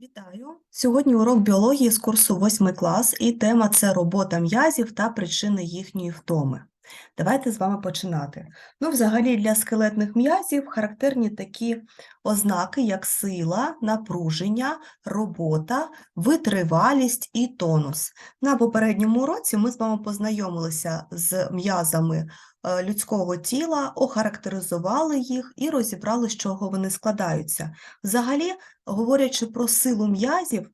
Вітаю! Сьогодні урок біології з курсу 8 клас, і тема це робота м'язів та причини їхньої втоми. Давайте з вами починати. Ну, взагалі, для скелетних м'язів характерні такі ознаки, як сила, напруження, робота, витривалість і тонус. На попередньому уроці ми з вами познайомилися з м'язами е, людського тіла, охарактеризували їх і розібрали, з чого вони складаються. Взагалі, говорячи про силу м'язів,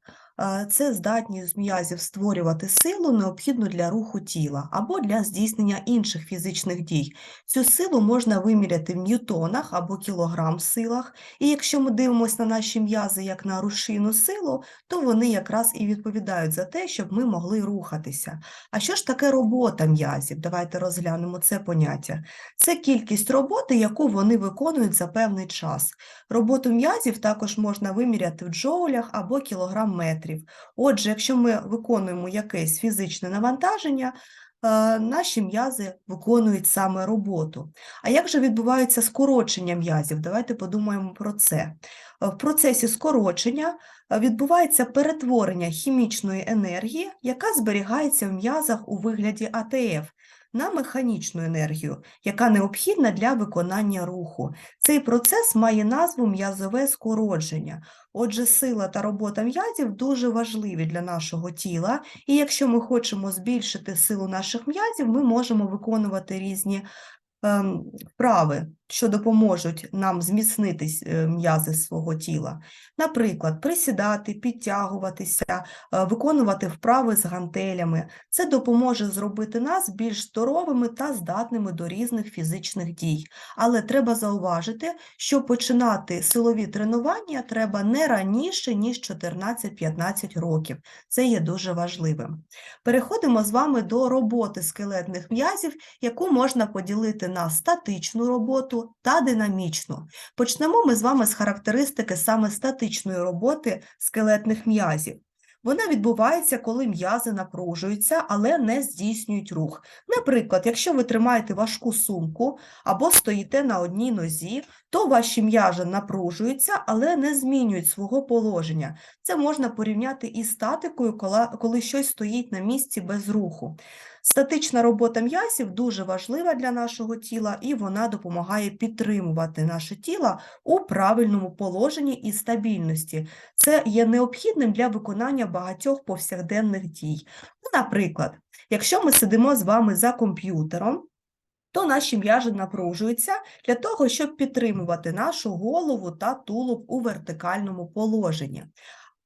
це здатність м'язів створювати силу, необхідну для руху тіла або для здійснення інших фізичних дій. Цю силу можна виміряти в ньютонах або кілограм силах, і якщо ми дивимося на наші м'язи як на рушійну силу, то вони якраз і відповідають за те, щоб ми могли рухатися. А що ж таке робота м'язів? Давайте розглянемо це поняття. Це кількість роботи, яку вони виконують за певний час. Роботу м'язів також можна виміряти в джоулях або кілограм-метрів. Отже, якщо ми виконуємо якесь фізичне навантаження, е, наші м'язи виконують саме роботу. А як же відбувається скорочення м'язів? Давайте подумаємо про це. Е, В процесі скорочення е, відбувається перетворення хімічної енергії, яка зберігається в м'язах у вигляді АТФ, на механічну енергію, яка необхідна для виконання руху. Цей процес має назву м'язове скородження. Отже, сила та робота м'язів дуже важливі для нашого тіла, і якщо ми хочемо збільшити силу наших м'язів, ми можемо виконувати різні ем, вправи, що допоможуть нам зміцнити е, м'язи свого тіла. Наприклад, присідати, підтягуватися, е, виконувати вправи з гантелями. Це допоможе зробити нас більш здоровими та здатними до різних фізичних дій. Але треба зауважити, що починати силові тренування треба не раніше, ніж 14-15 років. Це є дуже важливим. Переходимо з вами до роботи скелетних м'язів, яку можна поділити на статичну роботу та динамічну. Почнемо ми з вами з характеристики саме статичної роботи скелетних м'язів. Вона відбувається, коли м'язи напружуються, але не здійснюють рух. Наприклад, якщо ви тримаєте важку сумку або стоїте на одній нозі, то ваші м'язи напружуються, але не змінюють свого положення. Це можна порівняти із статикою, коли, коли щось стоїть на місці без руху. Статична робота м'язів дуже важлива для нашого тіла, і вона допомагає підтримувати наше тіло у правильному положенні і стабільності. Це є необхідним для виконання багатьох повсякденних дій. Ну, наприклад, якщо ми сидимо з вами за комп'ютером, то наші м'язи напружуються для того, щоб підтримувати нашу голову та тулуб у вертикальному положенні.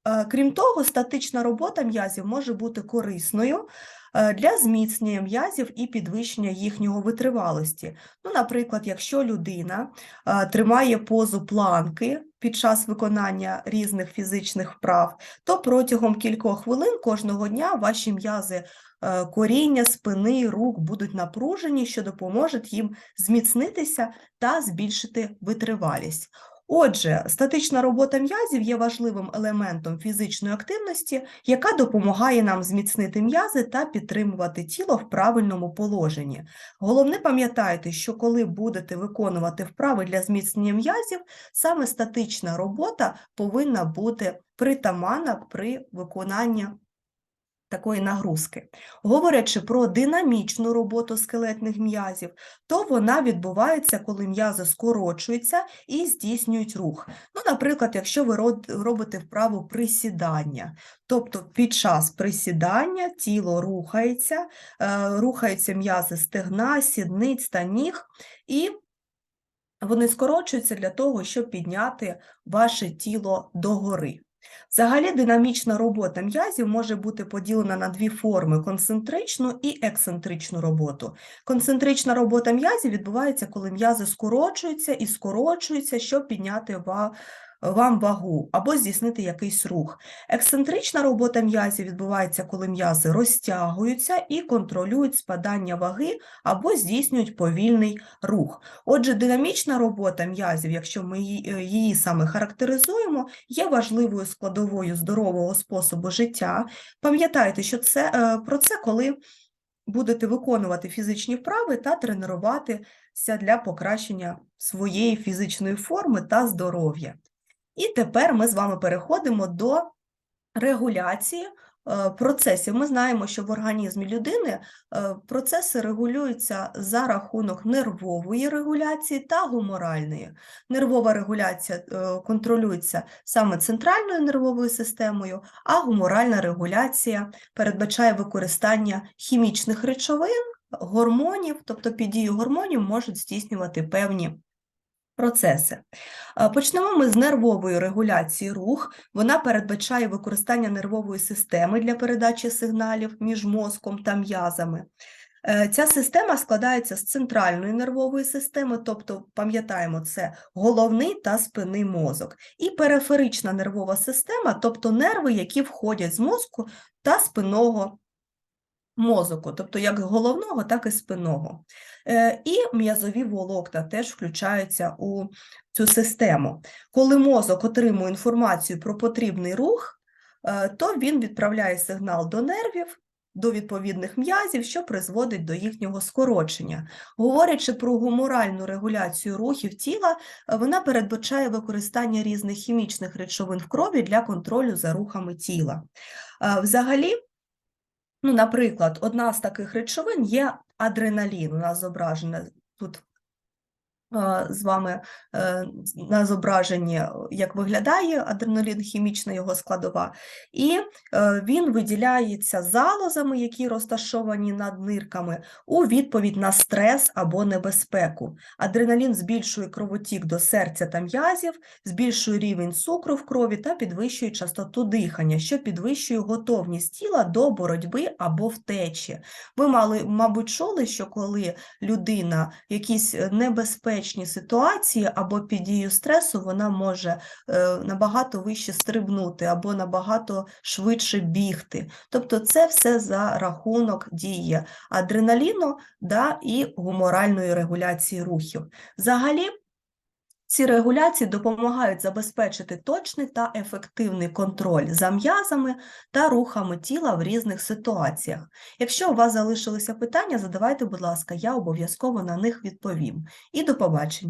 Е, Крім того, статична робота м'язів може бути корисною е, для зміцнення м'язів і підвищення їхнього витривалості. Ну, наприклад, якщо людина е, тримає позу планки під час виконання різних фізичних вправ, то протягом кількох хвилин кожного дня ваші м'язи е, коріння, спини, рук будуть напружені, що допоможе їм зміцнитися та збільшити витривалість. Отже, статична робота м'язів є важливим елементом фізичної активності, яка допомагає нам зміцнити м'язи та підтримувати тіло в правильному положенні. Головне пам'ятайте, що коли будете виконувати вправи для зміцнення м'язів, саме статична робота повинна бути притаманна при виконанні такої нагрузки. Говорячи про динамічну роботу скелетних м'язів, то вона відбувається, коли м'язи скорочуються і здійснюють рух. Ну, наприклад, якщо ви робите вправу присідання, тобто під час присідання тіло рухається, е, рухаються м'язи стегна, сідниць та ніг, і вони скорочуються для того, щоб підняти ваше тіло догори. Взагалі, динамічна робота м'язів може бути поділена на дві форми: концентричну і ексцентричну роботу. Концентрична робота м'язів відбувається, коли м'язи скорочуються і скорочуються, щоб підняти вам вагу або здійснити якийсь рух. Ексцентрична робота м'язів відбувається, коли м'язи розтягуються і контролюють спадання ваги або здійснюють повільний рух. Отже, динамічна робота м'язів, якщо ми її, е, саме характеризуємо, є важливою складовою здорового способу життя. Пам'ятайте, що це е, про це, коли будете виконувати фізичні вправи та тренуватися для покращення своєї фізичної форми та здоров'я. І тепер ми з вами переходимо до регуляції е, процесів. Ми знаємо, що в організмі людини е, процеси регулюються за рахунок нервової регуляції та гуморальної. Нервова регуляція е, контролюється саме центральною нервовою системою, а гуморальна регуляція передбачає використання хімічних речовин, гормонів, тобто під дією гормонів можуть здійснювати певні процеси. Е, Почнемо ми з нервової регуляції рух. Вона передбачає використання нервової системи для передачі сигналів між мозком та м'язами. Е, Ця система складається з центральної нервової системи, тобто пам'ятаємо, це головний та спинний мозок, і периферична нервова система, тобто нерви, які входять з мозку та спинного мозоку, тобто як головного, так і спинного. Е, І м'язові волокна теж включаються у цю систему. Коли мозок отримує інформацію про потрібний рух, е, то він відправляє сигнал до нервів, до відповідних м'язів, що призводить до їхнього скорочення. Говорячи про гуморальну регуляцію рухів тіла, е, вона передбачає використання різних хімічних речовин в крові для контролю за рухами тіла. Взагалі, Ну, наприклад, одна з таких речовин є адреналін. У нас зображена тут з вами е, на зображенні, е, як виглядає адреналін, хімічна його складова, і е, він виділяється залозами, які розташовані над нирками, у відповідь на стрес або небезпеку. Адреналін збільшує кровотік до серця та м'язів, збільшує рівень цукру в крові та підвищує частоту дихання, що підвищує готовність тіла до боротьби або втечі. Ви мали, мабуть, чули, що коли людина в якійсь небезпечній ситуації або під дією стресу, вона може е, набагато вище стрибнути або набагато швидше бігти. Тобто це все за рахунок дії адреналіну да, і гуморальної регуляції рухів. Взагалі, ці регуляції допомагають забезпечити точний та ефективний контроль за м'язами та рухами тіла в різних ситуаціях. Якщо у вас залишилися питання, задавайте, будь ласка, я обов'язково на них відповім. І до побачення!